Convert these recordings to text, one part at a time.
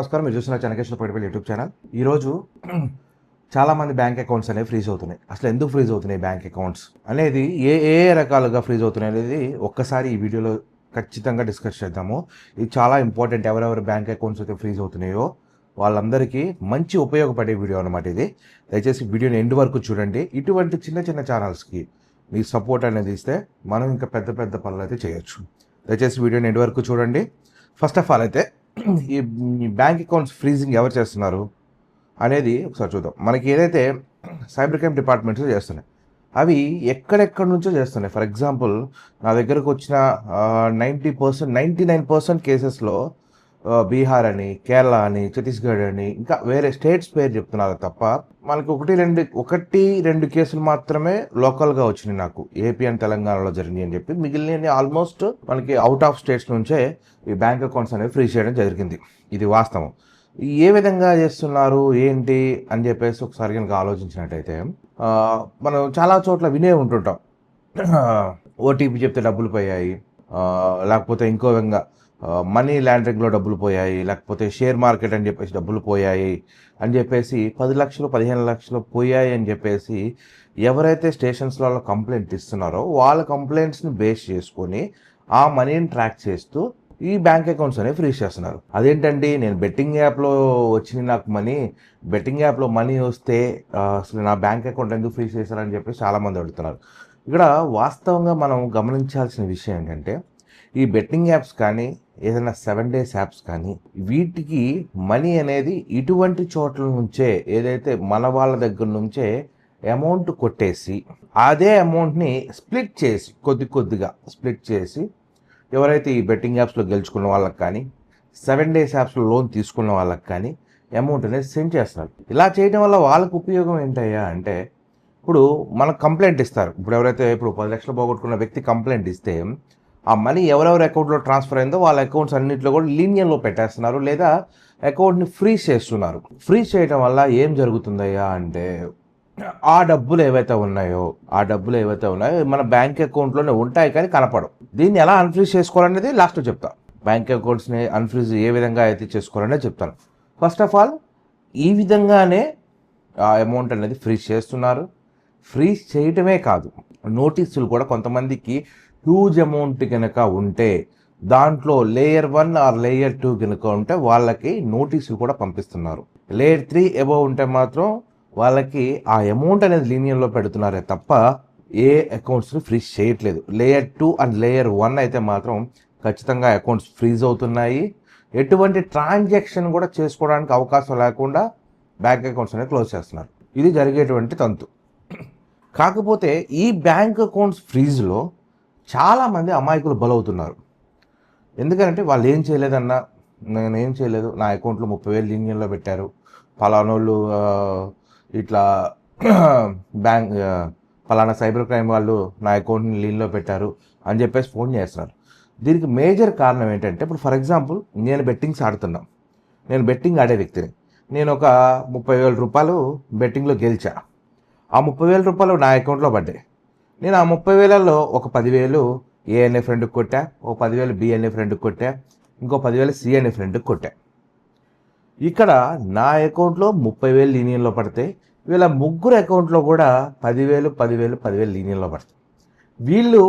నమస్కారం. మీరు చూస్తున్న చెనకేశ్వర పడిపోయి యూట్యూబ్ ఛానల్. ఈరోజు చాలామంది బ్యాంక్ అకౌంట్స్ అనేవి ఫ్రీజ్ అవుతున్నాయి. అసలు ఎందుకు ఫ్రీజ్ అవుతున్నాయి బ్యాంక్ అకౌంట్స్ అనేది ఏ ఏ రకాలుగా ఫ్రీజ్ అవుతున్నాయి అనేది ఒక్కసారి ఈ వీడియోలో ఖచ్చితంగా డిస్కస్ చేద్దాము. ఇది చాలా ఇంపార్టెంట్. ఎవరెవరు బ్యాంక్ అకౌంట్స్ అయితే ఫ్రీజ్ అవుతున్నాయో వాళ్ళందరికీ మంచి ఉపయోగపడే వీడియో అనమాట ఇది. దయచేసి వీడియోని ఎండ్ వరకు చూడండి. ఇటువంటి చిన్న చిన్న ఛానల్స్కి మీ సపోర్ట్ అనేది ఇస్తే మనం ఇంకా పెద్ద పెద్ద పనులు అయితే చేయొచ్చు. దయచేసి వీడియోని ఎండ్ వరకు చూడండి. ఫస్ట్ ఆఫ్ ఆల్ అయితే ఈ బ్యాంక్ అకౌంట్స్ ఫ్రీజింగ్ ఎవరు చేస్తున్నారు అనేది ఒకసారి చూద్దాం. మనకి ఏదైతే సైబర్ క్రైమ్ డిపార్ట్మెంట్స్ చేస్తున్నాయి అవి ఎక్కడెక్కడి నుంచో చేస్తున్నాయి. ఫర్ ఎగ్జాంపుల్ నా దగ్గరకు వచ్చిన ninety percent ninety nine percent కేసెస్లో బీహార్ అని కేరళ అని ఛత్తీస్గఢ్ అని ఇంకా వేరే స్టేట్స్ పేరు చెప్తున్నారు తప్ప మనకి ఒకటి రెండు ఒకటి రెండు కేసులు మాత్రమే లోకల్గా వచ్చినాయి నాకు. ఏపీ అండ్ తెలంగాణలో జరిగింది అని చెప్పి మిగిలిన ఆల్మోస్ట్ మనకి అవుట్ ఆఫ్ స్టేట్స్ నుంచే ఈ బ్యాంక్ అకౌంట్స్ అనేవి ఫ్రీ చేయడం జరిగింది. ఇది వాస్తవం. ఏ విధంగా చేస్తున్నారు ఏంటి అని చెప్పేసి ఒకసారి కనుక ఆలోచించినట్టయితే మనం చాలా చోట్ల వినే ఉంటుంటాం. ఓటీపీ చెప్తే డబ్బులు పోయాయి. లేకపోతే ఇంకో విధంగా మనీ ల్యాండరింగ్లో డబ్బులు పోయాయి లేకపోతే షేర్ మార్కెట్ అని చెప్పేసి డబ్బులు పోయాయి అని చెప్పేసి పది లక్షలు పదిహేను లక్షలు పోయాయి అని చెప్పేసి ఎవరైతే స్టేషన్స్లలో కంప్లైంట్ ఇస్తున్నారో వాళ్ళ కంప్లైంట్స్ని బేస్ చేసుకొని ఆ మనీని ట్రాక్ చేస్తూ ఈ బ్యాంక్ అకౌంట్స్ అనేవి ఫ్రీజ్ చేస్తున్నారు. అదేంటండి? నేను బెట్టింగ్ యాప్లో వచ్చిన నాకు మనీ బెట్టింగ్ యాప్లో మనీ వస్తే అసలు నా బ్యాంక్ అకౌంట్ ఎందుకు ఫ్రీజ్ చేశారని చెప్పి చాలామంది అడుగుతున్నారు. ఇక్కడ వాస్తవంగా మనం గమనించాల్సిన విషయం ఏంటంటే ఈ బెట్టింగ్ యాప్స్ కానీ ఏదైనా సెవెన్ డేస్ యాప్స్ కానీ వీటికి మనీ అనేది ఇటువంటి చోట్ల నుంచే ఏదైతే మన వాళ్ళ దగ్గర నుంచే అమౌంట్ కొట్టేసి అదే అమౌంట్ని స్ప్లిట్ చేసి కొద్ది కొద్దిగా స్ప్లిట్ చేసి ఎవరైతే ఈ బెట్టింగ్ యాప్స్లో గెలుచుకున్న వాళ్ళకి కానీ సెవెన్ డేస్ యాప్స్లో లోన్ తీసుకున్న వాళ్ళకి కానీ అమౌంట్ అనేది సెండ్ చేస్తున్నారు. ఇలా చేయడం వల్ల వాళ్ళకు ఉపయోగం ఏంటయ్యా అంటే ఇప్పుడు మనకు కంప్లైంట్ ఇస్తారు. ఇప్పుడు ఎవరైతే ఇప్పుడు పది లక్షలు పోగొట్టుకున్న వ్యక్తి కంప్లైంట్ ఇస్తే ఆ మనీ ఎవరెవరి అకౌంట్లో ట్రాన్స్ఫర్ అయిందో వాళ్ళ అకౌంట్స్ అన్నింటిలో కూడా లీనియన్లో పెట్టేస్తున్నారు లేదా అకౌంట్ని ఫ్రీజ్ చేస్తున్నారు. ఫ్రీజ్ చేయడం వల్ల ఏం జరుగుతుందయ్యా అంటే ఆ డబ్బులు ఏవైతే ఉన్నాయో ఆ డబ్బులు ఏవైతే ఉన్నాయో మన బ్యాంక్ అకౌంట్లోనే ఉంటాయి కానీ కనపడవు. దీన్ని ఎలా అన్ఫ్రీజ్ చేసుకోవాలనేది లాస్ట్లో చెప్తాను బ్యాంక్ అకౌంట్స్ని అన్ఫ్రీజ్ ఏ విధంగా అయితే చేసుకోవాలనేది చెప్తాను. ఫస్ట్ ఆఫ్ ఆల్ ఈ విధంగానే ఆ అమౌంట్ అనేది ఫ్రీజ్ చేస్తున్నారు. ఫ్రీజ్ చేయటమే కాదు నోటీసులు కూడా కొంతమందికి హ్యూజ్ అమౌంట్ కనుక ఉంటే దాంట్లో layer one or layer two కనుక ఉంటే వాళ్ళకి నోటీసులు కూడా పంపిస్తున్నారు. లేయర్ త్రీ ఎబో ఉంటే మాత్రం వాళ్ళకి ఆ అమౌంట్ అనేది లీనియన్లో పెడుతున్నారే తప్ప ఏ అకౌంట్స్ని ఫ్రీజ్ చేయట్లేదు. Layer two and layer one అయితే మాత్రం ఖచ్చితంగా అకౌంట్స్ ఫ్రీజ్ అవుతున్నాయి. ఎటువంటి ట్రాన్సాక్షన్ కూడా చేసుకోవడానికి అవకాశం లేకుండా బ్యాంక్ అకౌంట్స్ అనేవి క్లోజ్ చేస్తున్నారు. ఇది జరిగేటువంటి తంతు. కాకపోతే ఈ బ్యాంక్ అకౌంట్స్ ఫ్రీజ్లో చాలామంది అమాయకులు బలవుతున్నారు. ఎందుకంటే వాళ్ళు ఏం చేయలేదన్నా నేను ఏం చేయలేదు నా అకౌంట్లో ముప్పై వేలు లీనియన్లో పెట్టారు. పలానోళ్ళు ఇట్లా బ్యాంక్ పలానా సైబర్ క్రైమ్ వాళ్ళు నా అకౌంట్ని లీన్లో పెట్టారు అని చెప్పేసి ఫోన్ చేస్తున్నారు. దీనికి మేజర్ కారణం ఏంటంటే ఇప్పుడు ఫర్ ఎగ్జాంపుల్ నేను బెట్టింగ్స్ ఆడుతున్నా. నేను బెట్టింగ్ ఆడే వ్యక్తిని. నేను ఒక ముప్పై వేల రూపాయలు బెట్టింగ్లో గెలిచా. ఆ ముప్పై వేల రూపాయలు నా అకౌంట్లో పడ్డాయి. నేను ఆ ముప్పై వేలలో ఒక పదివేలు ఏఎన్ఏ అనే ఫ్రెండ్కి కొట్టా ఒక పదివేలు బిఎన్ఏ ఫ్రెండ్కి కొట్టా ఇంకో పదివేలు సిఎన్ఏ అనే ఫ్రెండ్కి కొట్టా. ఇక్కడ నా అకౌంట్లో ముప్పై వేలు లీనియన్లో పడతాయి వీళ్ళ ముగ్గురు అకౌంట్లో కూడా పదివేలు పదివేలు పదివేలు లీనియన్లో పడతాయి. వీళ్ళు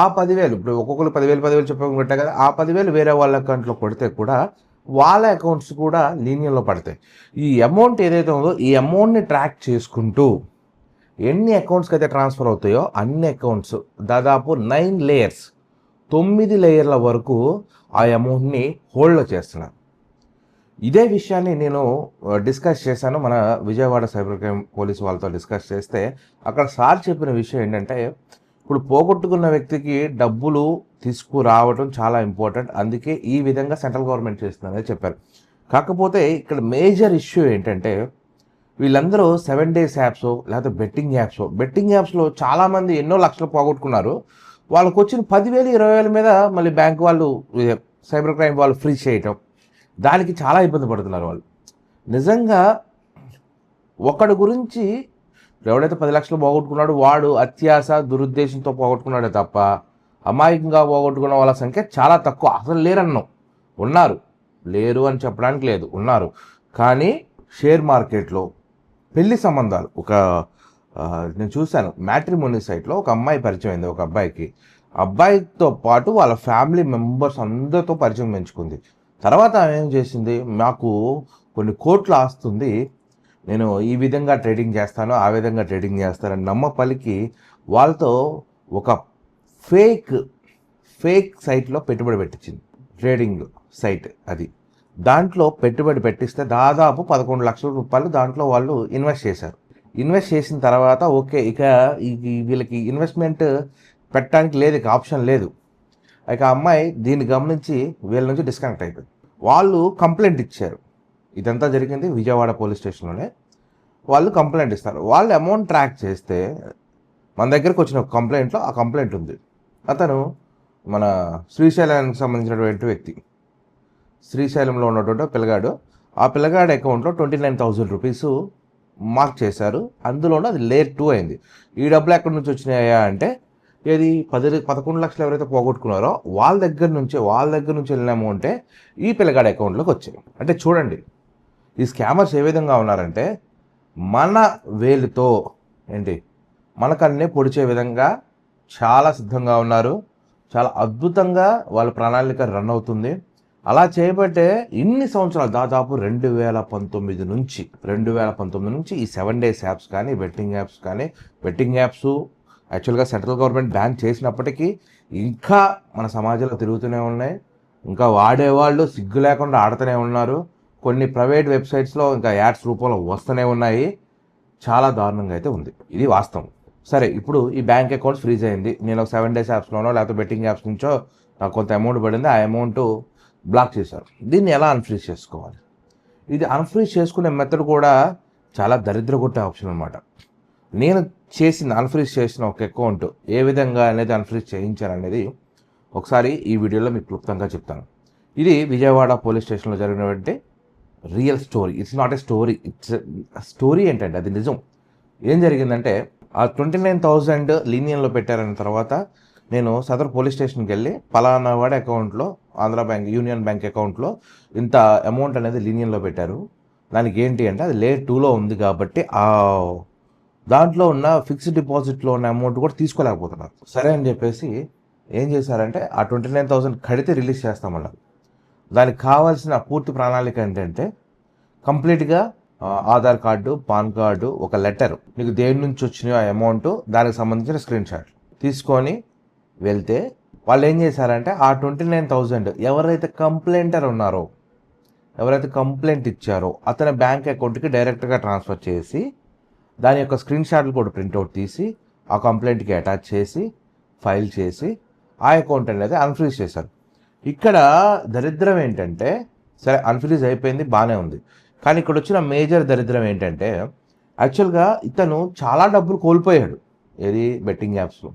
ఆ పదివేలు ఇప్పుడు ఒక్కొక్కరు పదివేలు పదివేలు చెప్పి కొట్టా కదా ఆ పదివేలు వేరే వాళ్ళ అకౌంట్లో కొడితే కూడా వాళ్ళ అకౌంట్స్ కూడా లీనియన్లో పడతాయి. ఈ అమౌంట్ ఏదైతే ఉందో ఈ అమౌంట్ని ట్రాక్ చేసుకుంటూ ఎన్ని అకౌంట్స్కి అయితే ట్రాన్స్ఫర్ అవుతాయో అన్ని అకౌంట్స్ దాదాపు నైన్ లేయర్స్ తొమ్మిది లేయర్ల వరకు ఆ అమౌంట్ని హోల్డ్లో చేస్తున్నారు. ఇదే విషయాన్ని నేను డిస్కస్ చేశాను. మన విజయవాడ సైబర్ క్రైమ్ పోలీస్ వాళ్ళతో డిస్కస్ చేస్తే అక్కడ సార్ చెప్పిన విషయం ఏంటంటే ఇప్పుడు పోగొట్టుకున్న వ్యక్తికి డబ్బులు తీసుకురావడం చాలా ఇంపార్టెంట్ అందుకే ఈ విధంగా సెంట్రల్ గవర్నమెంట్ చేస్తుందని చెప్పారు. కాకపోతే ఇక్కడ మేజర్ ఇష్యూ ఏంటంటే వీళ్ళందరూ సెవెన్ డేస్ యాప్స్ లేకపోతే బెట్టింగ్ యాప్స్. బెట్టింగ్ యాప్స్లో చాలామంది ఎన్నో లక్షలు పోగొట్టుకున్నారు. వాళ్ళకి వచ్చిన పదివేలు ఇరవై వేల మీద మళ్ళీ బ్యాంక్ వాళ్ళు సైబర్ క్రైమ్ వాళ్ళు ఫ్రీ చేయటం. దానికి చాలా ఇబ్బంది పడుతున్నారు వాళ్ళు. నిజంగా ఒకడి గురించి ఎవడైతే పది లక్షలు పోగొట్టుకున్నాడో వాడు అత్యాశ దురుద్దేశంతో పోగొట్టుకున్నాడే తప్ప అమాయకంగా పోగొట్టుకున్న వాళ్ళ సంఖ్య చాలా తక్కువ. అసలు లేరన్నాం. ఉన్నారు. లేరు అని చెప్పడానికి లేదు. ఉన్నారు. కానీ షేర్ మార్కెట్లో పెళ్ళి సంబంధాలు. ఒక నేను చూశాను మ్యాట్రిమోనీ సైట్లో ఒక అమ్మాయి పరిచయం అయింది ఒక అబ్బాయికి. అబ్బాయితో పాటు వాళ్ళ ఫ్యామిలీ మెంబర్స్ అందరితో పరిచయం పెంచుకుంది. తర్వాత ఆమె ఏం చేసింది నాకు కొన్ని కోట్లు ఆస్తుంది నేను ఈ విధంగా ట్రేడింగ్ చేస్తాను ఆ విధంగా ట్రేడింగ్ చేస్తానని నమ్మ పలికి వాళ్ళతో ఒక ఫేక్ ఫేక్ సైట్లో పెట్టుబడి పెట్టించింది. ట్రేడింగ్ సైట్ అది. దాంట్లో పెట్టుబడి పెట్టిస్తే దాదాపు పదకొండు లక్షల రూపాయలు దాంట్లో వాళ్ళు ఇన్వెస్ట్ చేశారు. ఇన్వెస్ట్ చేసిన తర్వాత ఓకే ఇక ఈ వీళ్ళకి ఇన్వెస్ట్మెంట్ పెట్టడానికి లేదు ఇక ఆప్షన్ లేదు. ఇక అమ్మాయి దీన్ని గమనించి వీళ్ళ నుంచి డిస్కనెక్ట్ అయిపోయింది. వాళ్ళు కంప్లైంట్ ఇచ్చారు. ఇదంతా జరిగింది విజయవాడ పోలీస్ స్టేషన్లోనే. వాళ్ళు కంప్లైంట్ ఇస్తారు. వాళ్ళు అమౌంట్ ట్రాక్ చేస్తే మన దగ్గరకు వచ్చిన ఒక కంప్లైంట్లో ఆ కంప్లైంట్ ఉంది. అతను మన శ్రీశైలానికి సంబంధించినటువంటి వ్యక్తి. శ్రీశైలంలో ఉన్నటువంటి పిల్లగాడు. ఆ పిల్లగాడి అకౌంట్లో twenty nine thousand rupees mark చేశారు. అందులోనూ అది లేట్ టూ అయింది. ఈ డబ్బులు ఎక్కడి నుంచి వచ్చినాయా అంటే ఏది పది పదకొండు లక్షలు ఎవరైతే పోగొట్టుకున్నారో వాళ్ళ దగ్గర నుంచి వాళ్ళ దగ్గర నుంచి వెళ్ళిన అమౌంటే ఈ పిల్లగాడి అకౌంట్లోకి వచ్చాయి అంటే చూడండి ఈ స్కామర్స్ ఏ విధంగా ఉన్నారంటే మన వేలుతో ఏంటి మనకన్నే పొడిచే విధంగా చాలా సిద్ధంగా ఉన్నారు. చాలా అద్భుతంగా వాళ్ళ ప్రణాళిక రన్ అవుతుంది. అలా చేయబట్టే ఇన్ని సంవత్సరాలు దాదాపు రెండు వేల పంతొమ్మిది నుంచి రెండు వేల పంతొమ్మిది నుంచి ఈ సెవెన్ డేస్ యాప్స్ కానీ బెట్టింగ్ యాప్స్ కానీ బెట్టింగ్ యాప్స్ యాక్చువల్గా సెంట్రల్ గవర్నమెంట్ బ్యాన్ చేసినప్పటికీ ఇంకా మన సమాజంలో తిరుగుతూనే ఉన్నాయి. ఇంకా వాడేవాళ్ళు సిగ్గు లేకుండా ఆడుతూనే ఉన్నారు. కొన్ని ప్రైవేట్ వెబ్సైట్స్లో ఇంకా యాడ్స్ రూపంలో వస్తూనే ఉన్నాయి. చాలా దారుణంగా అయితే ఉంది. ఇది వాస్తవం. సరే ఇప్పుడు ఈ బ్యాంక్ అకౌంట్ ఫ్రీజ్ అయింది. నేను ఒక సెవెన్ డేస్ యాప్స్లోనో లేకపోతే బెట్టింగ్ యాప్స్ నుంచో నాకు కొంత అమౌంట్ పడింది. ఆ అమౌంట్ బ్లాక్ చేశారు. దీన్ని ఎలా అన్ఫ్రీజ్ చేసుకోవాలి? ఇది అన్ఫ్రీజ్ చేసుకునే మెథడ్ కూడా చాలా దరిద్ర కొట్టే ఆప్షన్ అనమాట నేను చేసిన అన్ఫ్రీజ్ చేసిన ఒక అకౌంట్ ఏ విధంగా అనేది అన్ఫ్రీజ్ చేయించాను ఒకసారి ఈ వీడియోలో మీకు క్లుప్తంగా చెప్తాను. ఇది విజయవాడ పోలీస్ స్టేషన్లో జరిగినటువంటి real story it's not a story it's story ఏంటంటే అది నిజం. ఏం జరిగిందంటే ఆ ట్వంటీ నైన్ థౌజండ్ లీనియన్లో పెట్టారన్న తర్వాత నేను సదర్ పోలీస్ స్టేషన్కి వెళ్ళి పలానా వాడి అకౌంట్లో ఆంధ్ర బ్యాంక్ యూనియన్ బ్యాంక్ అకౌంట్లో ఇంత అమౌంట్ అనేది లీనియన్లో పెట్టారు. దానికి ఏంటి అంటే అది లేట్ టూలో ఉంది కాబట్టి ఆ దాంట్లో ఉన్న ఫిక్స్డ్ డిపాజిట్లో ఉన్న అమౌంట్ కూడా తీసుకోలేకపోతున్నారు. సరే అని చెప్పేసి ఏం చేశారంటే ఆ ట్వంటీ నైన్ థౌసండ్ కడితే రిలీజ్ చేస్తామన్నారు దానికి కావాల్సిన పూర్తి ప్రణాళిక ఏంటంటే కంప్లీట్గా ఆధార్ కార్డు పాన్ కార్డు ఒక లెటర్ నీకు దేని నుంచి వచ్చినాయో ఆ అమౌంట్ దానికి సంబంధించిన స్క్రీన్ షాట్ తీసుకొని వెళ్తే వాళ్ళు ఏం చేశారంటే ఆ ట్వంటీ నైన్ థౌజండ్ ఎవరైతే కంప్లైంటర్ ఉన్నారో ఎవరైతే కంప్లైంట్ ఇచ్చారో అతని బ్యాంక్ అకౌంట్కి డైరెక్ట్గా ట్రాన్స్ఫర్ చేసి దాని యొక్క స్క్రీన్ షాట్లు కూడా ప్రింట్అవుట్ తీసి ఆ కంప్లైంట్కి అటాచ్ చేసి ఫైల్ చేసి ఆ అకౌంట్ అనేది అన్ఫ్రీజ్ చేశారు. ఇక్కడ దరిద్రం ఏంటంటే సరే అన్ఫ్రీజ్ అయిపోయింది బాగానే ఉంది. కానీ ఇక్కడ వచ్చిన మేజర్ దరిద్రం ఏంటంటే యాక్చువల్గా ఇతను చాలా డబ్బులు కోల్పోయాడు ఏది బెట్టింగ్ యాప్స్లో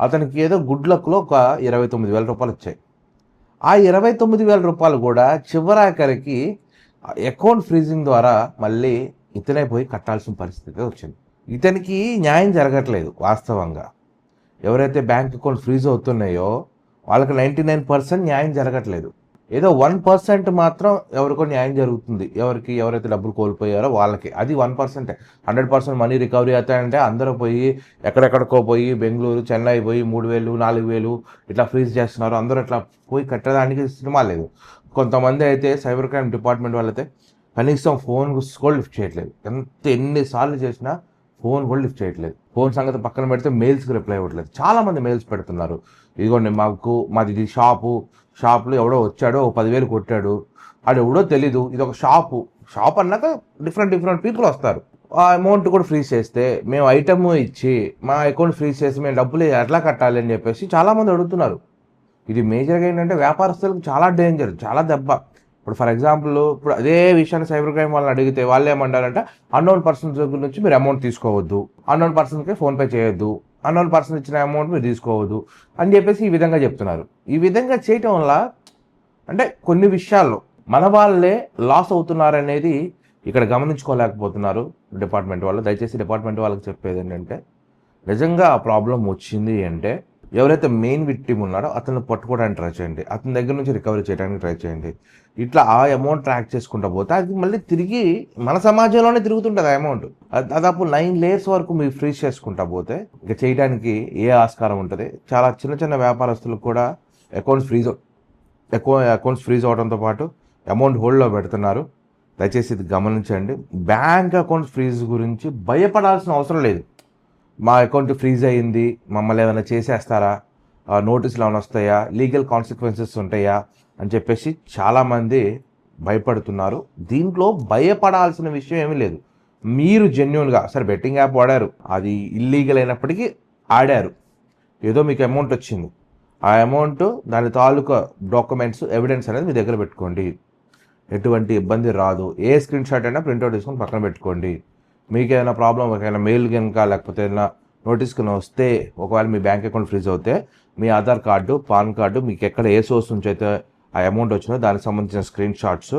అతనికి ఏదో గుడ్ లక్లో ఒక ఇరవై తొమ్మిది వేల రూపాయలు వచ్చాయి. ఆ ఇరవై తొమ్మిది వేల రూపాయలు కూడా చివరాఖరికి అకౌంట్ ఫ్రీజింగ్ ద్వారా మళ్ళీ ఇతనే పోయి కట్టాల్సిన పరిస్థితి వచ్చింది. ఇతనికి న్యాయం జరగట్లేదు వాస్తవంగా. ఎవరైతే బ్యాంక్ అకౌంట్ ఫ్రీజ్ అవుతున్నాయో వాళ్ళకి నైంటీ నైన్ పర్సెంట్ న్యాయం జరగట్లేదు. ఏదో వన్ పర్సెంట్ మాత్రం ఎవరికో న్యాయం జరుగుతుంది. ఎవరికి ఎవరైతే డబ్బులు కోల్పోయారో వాళ్ళకి. అది వన్ పర్సెంటే. హండ్రెడ్ పర్సెంట్ మనీ రికవరీ అవుతాయంటే అందరూ పోయి ఎక్కడెక్కడికో పోయి బెంగళూరు చెన్నై పోయి మూడు వేలు నాలుగు వేలు ఇట్లా ఫ్రీజ్ చేస్తున్నారు. అందరూ ఇట్లా పోయి కట్టడానికి సినిమా లేదు. కొంతమంది అయితే సైబర్ క్రైమ్ డిపార్ట్మెంట్ వాళ్ళైతే కనీసం ఫోన్ కూడా లిఫ్ట్ చేయట్లేదు. ఎంత ఎన్నిసార్లు చేసినా ఫోన్ కూడా లిఫ్ట్ చేయట్లేదు. ఫోన్ సంగతి పక్కన పెడితే మెయిల్స్కి రిప్లై ఇవ్వట్లేదు. చాలామంది మెయిల్స్ పెడుతున్నారు. ఇదిగోండి మాకు మాది ఇది షాపు షాప్లో ఎవడో వచ్చాడో ఓ పదివేలు కొట్టాడు. అది ఎవడో తెలీదు. ఇది ఒక షాపు. షాప్ అన్నాక డిఫరెంట్ డిఫరెంట్ పీపుల్ వస్తారు. ఆ అమౌంట్ కూడా ఫ్రీజ్ చేస్తే మేము ఐటమ్ ఇచ్చి మా అకౌంట్ ఫ్రీజ్ చేసి మేము డబ్బులు ఎట్లా కట్టాలి అని చెప్పేసి చాలామంది అడుగుతున్నారు. ఇది మేజర్గా ఏంటంటే వ్యాపారస్తులకు చాలా డేంజర్ చాలా దెబ్బ. ఇప్పుడు ఫర్ ఎగ్జాంపుల్ ఇప్పుడు అదే విషయాన్ని సైబర్ క్రైమ్ వాళ్ళని అడిగితే వాళ్ళు ఏమంటారంటే అన్నోన్ పర్సన్స్ దగ్గర నుంచి మీరు అమౌంట్ తీసుకోవద్దు. అన్నోన్ పర్సన్కి ఫోన్పే చేయొద్దు. అన్నోన్ పర్సన్ ఇచ్చిన అమౌంట్ మీరు తీసుకోవద్దు అని చెప్పేసి ఈ విధంగా చెప్తున్నారు. ఈ విధంగా చేయటం వల్ల అంటే కొన్ని విషయాల్లో మన వాళ్ళే లాస్ అవుతున్నారనేది ఇక్కడ గమనించుకోలేకపోతున్నారు డిపార్ట్మెంట్ వాళ్ళు. దయచేసి డిపార్ట్మెంట్ వాళ్ళకి చెప్పేది ఏంటంటే నిజంగా ఆ ప్రాబ్లం వచ్చింది అంటే ఎవరైతే మెయిన్ విక్టిమ్ ఉన్నారో అతను పట్టుకోవడానికి ట్రై చేయండి. అతని దగ్గర నుంచి రికవరీ చేయడానికి ట్రై చేయండి. ఇట్లా ఆ అమౌంట్ ట్రాక్ చేసుకుంటా పోతే అది మళ్ళీ తిరిగి మన సమాజంలోనే తిరుగుతుంటుంది ఆ అమౌంట్ దాదాపు నైన్ లేయర్స్ వరకు మీరు ఫ్రీజ్ చేసుకుంటా పోతే ఇక చేయడానికి ఏ ఆస్కారం ఉంటుంది? చాలా చిన్న చిన్న వ్యాపారస్తులకు కూడా అకౌంట్స్ ఫ్రీజ్ ఎక్కువ అకౌంట్స్ ఫ్రీజ్ అవడంతో పాటు అమౌంట్ హోల్డ్లో పెడుతున్నారు. దయచేసి ఇది గమనించండి. బ్యాంక్ అకౌంట్ ఫ్రీజ్ గురించి భయపడాల్సిన అవసరం లేదు. మా అకౌంట్ ఫ్రీజ్ అయ్యింది మమ్మల్ని ఏమైనా చేసేస్తారా? నోటీసులు ఏమైనా వస్తాయా? లీగల్ కాన్సిక్వెన్సెస్ ఉంటాయా? అని చెప్పేసి చాలామంది భయపడుతున్నారు. దీంట్లో భయపడాల్సిన విషయం ఏమీ లేదు. మీరు జెన్యున్గా సరే బెట్టింగ్ యాప్ వాడారు. అది ఇల్లీగల్ అయినప్పటికీ ఆడారు. ఏదో మీకు అమౌంట్ వచ్చింది. ఆ అమౌంట్ దాని తాలూకా డాక్యుమెంట్స్ ఎవిడెన్స్ అనేది మీ దగ్గర పెట్టుకోండి. ఎటువంటి ఇబ్బంది రాదు. ఏ స్క్రీన్ షాట్ అయినా ప్రింట్అవుట్ తీసుకొని పక్కన పెట్టుకోండి. మీకు ఏదైనా ప్రాబ్లం ఒకవేళ మెయిల్ కనుక లేకపోతే ఏదైనా నోటీస్ వస్తే ఒకవేళ మీ బ్యాంక్ అకౌంట్ ఫ్రీజ్ అవుతే మీ ఆధార్ కార్డు పాన్ కార్డు మీకు ఎక్కడ ఏ సోర్స్ నుంచి అయితే ఆ అమౌంట్ వచ్చిందో దానికి సంబంధించిన స్క్రీన్ షాట్స్.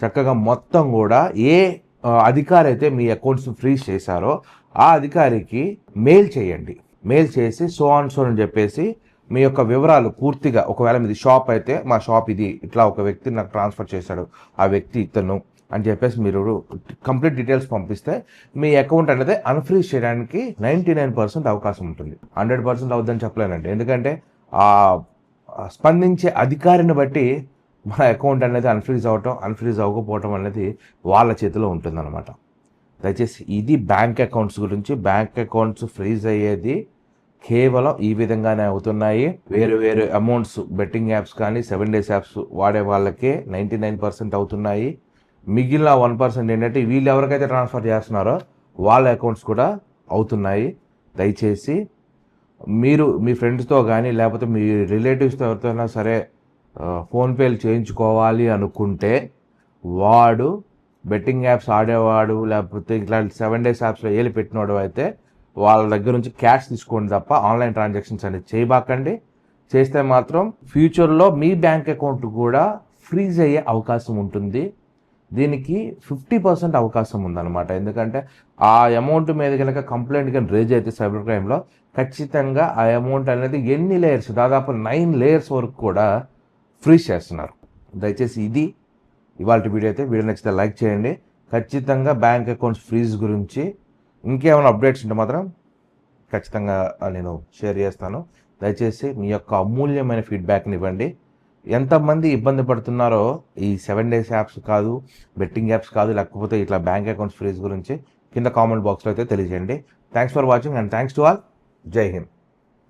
చక్కగా మొత్తం కూడా ఏ అధికారి అయితే మీ అకౌంట్స్ ఫ్రీజ్ చేశారో ఆ అధికారికి మెయిల్ చేయండి. మెయిల్ చేసి సో ఆన్ సో అని చెప్పేసి మీ యొక్క వివరాలు పూర్తిగా ఒకవేళ మీది షాప్ అయితే మా షాప్ ఇది ఇట్లా ఒక వ్యక్తి నాకు ట్రాన్స్ఫర్ చేశాడు ఆ వ్యక్తి ఇతను అని చెప్పేసి మీరు కంప్లీట్ డీటెయిల్స్ పంపిస్తే మీ అకౌంట్ అనేది అన్ఫ్రీజ్ చేయడానికి నైంటీ నైన్ పర్సెంట్ అవకాశం ఉంటుంది. హండ్రెడ్ పర్సెంట్ అవుద్దని చెప్పలేనండి. ఎందుకంటే ఆ స్పందించే అధికారిని బట్టి మన అకౌంట్ అనేది అన్ఫ్రీజ్ అవ్వటం అన్ఫ్రీజ్ అవ్వకపోవటం అనేది వాళ్ళ చేతిలో ఉంటుందన్నమాట. దయచేసి ఇది బ్యాంక్ అకౌంట్స్ గురించి బ్యాంక్ అకౌంట్స్ ఫ్రీజ్ అయ్యేది కేవలం ఈ విధంగానే అవుతున్నాయి. వేరు వేరు అమౌంట్స్ బెట్టింగ్ యాప్స్ కానీ సెవెన్ డేస్ యాప్స్ వాడే వాళ్ళకే నైంటీ నైన్ పర్సెంట్ అవుతున్నాయి. మిగిలిన వన్ పర్సెంట్ ఏంటంటే వీళ్ళు ఎవరికైతే ట్రాన్స్ఫర్ చేస్తున్నారో వాళ్ళ అకౌంట్స్ కూడా అవుతున్నాయి. దయచేసి మీరు మీ ఫ్రెండ్స్తో కానీ లేకపోతే మీ రిలేటివ్స్తో ఎవరితోనైనా సరే ఫోన్పేలు చేయించుకోవాలి అనుకుంటే వాడు బెట్టింగ్ యాప్స్ ఆడేవాడు లేకపోతే ఇట్లాంటి సెవెన్ డేస్ యాప్స్లో ఏలి పెట్టినవాడు అయితే వాళ్ళ దగ్గర నుంచి క్యాష్ తీసుకోండి తప్ప ఆన్లైన్ ట్రాన్సాక్షన్స్ అనేది చేయబాకండి. చేస్తే మాత్రం ఫ్యూచర్లో మీ బ్యాంక్ అకౌంట్ కూడా ఫ్రీజ్ అయ్యే అవకాశం ఉంటుంది. దీనికి ఫిఫ్టీ పర్సెంట్ అవకాశం ఉందన్నమాట. ఎందుకంటే ఆ అమౌంట్ మీద కనుక కంప్లైంట్ కానీ రేజ్ అయితే సైబర్ క్రైమ్లో ఖచ్చితంగా ఆ అమౌంట్ అనేది ఎన్ని లేయర్స్ దాదాపు నైన్ లేయర్స్ వరకు కూడా ఫ్రీజ్ చేస్తున్నారు. దయచేసి ఇది ఇవాళ వీడియో అయితే వీడియో నచ్చితే లైక్ చేయండి. ఖచ్చితంగా బ్యాంక్ అకౌంట్స్ ఫ్రీజ్ గురించి ఇంకేమైనా అప్డేట్స్ ఉంటే మాత్రం ఖచ్చితంగా నేను షేర్ చేస్తాను. దయచేసి మీ యొక్క అమూల్యమైన ఫీడ్బ్యాక్ని ఇవ్వండి. ఎంతమంది ఇబ్బంది పడుతున్నారో ఈ సెవెన్ డేస్ యాప్స్ కాదు బెట్టింగ్ యాప్స్ కాదు లేకపోతే ఇట్లా బ్యాంక్ అకౌంట్స్ ఫ్రీజ్ గురించి కింద కామెంట్ బాక్స్లో అయితే తెలియజేయండి. Thanks for watching and thanks to all జై హింద్.